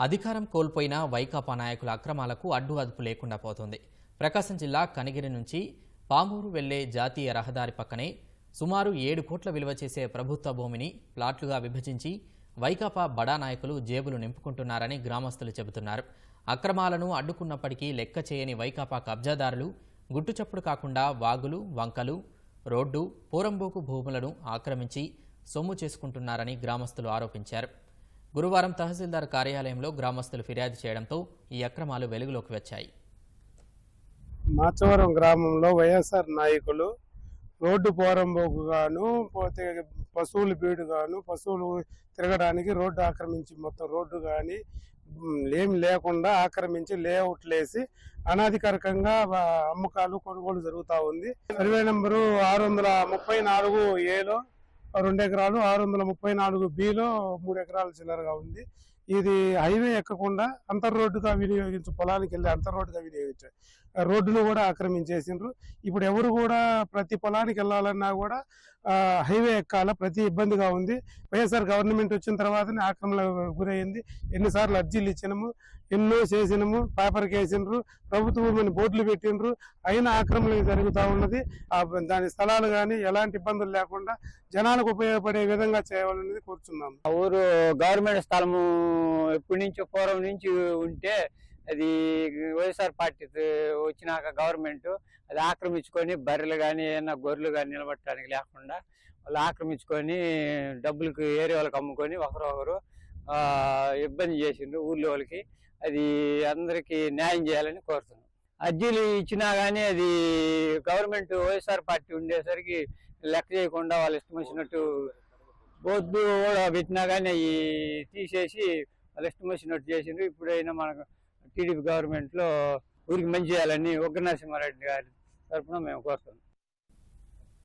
అధికారం కోల్పోయిన వైకాపా నాయకుల అక్రమాలకు అడ్డు అదుపు లేకుండా పోతుంది. ప్రకాశం జిల్లా కనిగిరి నుంచి పామూరు వెళ్ళే జాతీయ రహదారి పక్కనే సుమారు ఏడు కోట్ల విలువ చేసే ప్రభుత్వ భూమిని ప్లాట్లుగా విభజించి వైకాపా బడా నాయకులు జేబులు నింపుకుంటున్నారని గ్రామస్తులు చెబుతున్నారు. అక్రమాలను అడ్డుకున్నప్పటికీ లెక్క చేయని వైకాపా కబ్జాదారులు గుట్టుచప్పుడు కాకుండా వాగులు వంకలు రోడ్డు పూరంబోకు భూములను ఆక్రమించి సొమ్ము చేసుకుంటున్నారని గ్రామస్తులు ఆరోపించారు. గురువారం తహసీల్దార్ కార్యాలయంలో గ్రామస్తులు ఫిర్యాదు చేయడంతో ఈ అక్రమాలు వెలుగులోకి వచ్చాయి. మాచవరం గ్రామంలో వైఎస్ఆర్ నాయకులు రోడ్డు పోరంబోకు గాను పోతే పశువుల బీడు గాను పశువులు తిరగడానికి రోడ్డు ఆక్రమించి మొత్తం రోడ్డు కానీ ఏమి లేకుండా ఆక్రమించి లేఅవుట్లేసి అనాధికారికంగా అమ్మకాలు కొనుగోలు జరుగుతూ ఉంది. సర్వే నెంబరు ఆరు వందల ముప్పై నాలుగు ఏలో రెండు ఎకరాలు ఆరు వందల ముప్పై నాలుగు బిలో మూడు ఎకరాల చిల్లరగా ఉంది. ఇది హైవే ఎక్కకుండా అంతర్ రోడ్డుగా వినియోగించు పొలానికి వెళ్ళి అంతర్ రోడ్డుగా వినియోగించారు రోడ్డును కూడా ఆక్రమించేసిండ్రు. ఇప్పుడు ఎవరు కూడా ప్రతి పొలానికి వెళ్ళాలన్నా కూడా హైవే ఎక్కాల ప్రతి ఇబ్బందిగా ఉంది. వైఎస్ఆర్ గవర్నమెంట్ వచ్చిన తర్వాతనే ఆక్రమణ గురైంది. ఎన్నిసార్లు అర్జీలు ఇచ్చినాము ఎన్నో చేసినాము పేపర్కి వేసిండ్రు ప్రభుత్వం బోర్డులు పెట్టిండ్రు. అయినా ఆక్రమణ జరుగుతూ ఉన్నది. ఆ దాని స్థలాలు కానీ ఎలాంటి ఇబ్బందులు లేకుండా జనాలకు ఉపయోగపడే విధంగా చేయాలనేది కోరుచున్నాము. ఆ ఊరు గవర్నమెంట్ స్థలము ఎప్పటి నుంచో పూర్వం నుంచి ఉంటే అది వైఎస్ఆర్ పార్టీ వచ్చినాక గవర్నమెంట్ అది ఆక్రమించుకొని బర్రెలు కానీ ఏమైనా గొర్రెలు కానీ నిలబట్టడానికి లేకుండా వాళ్ళు ఆక్రమించుకొని డబ్బులకు ఏరే వాళ్ళకి అమ్ముకొని ఒకరొకరు ఇబ్బంది చేసిండ్రు ఊర్లో వాళ్ళకి. అది అందరికీ న్యాయం చేయాలని కోరుతున్నాం. అర్జీలు ఇచ్చినా కానీ అది గవర్నమెంట్ వైఎస్ఆర్ పార్టీ ఉండేసరికి లెక్క చేయకుండా వాళ్ళు ఇష్టం వచ్చినట్టు బొద్దు కూడా పెట్టినా కానీ అవి తీసేసి వాళ్ళు ఇష్టం వచ్చినట్టు చేసిండ్రు. ఇప్పుడైనా మనకు టీడీపీ గవర్నమెంట్లో ఊరికి మంచి చేయాలని ఉగ్ర నరసింహారెడ్డి గారి తరఫున మేము కోరుతున్నాం.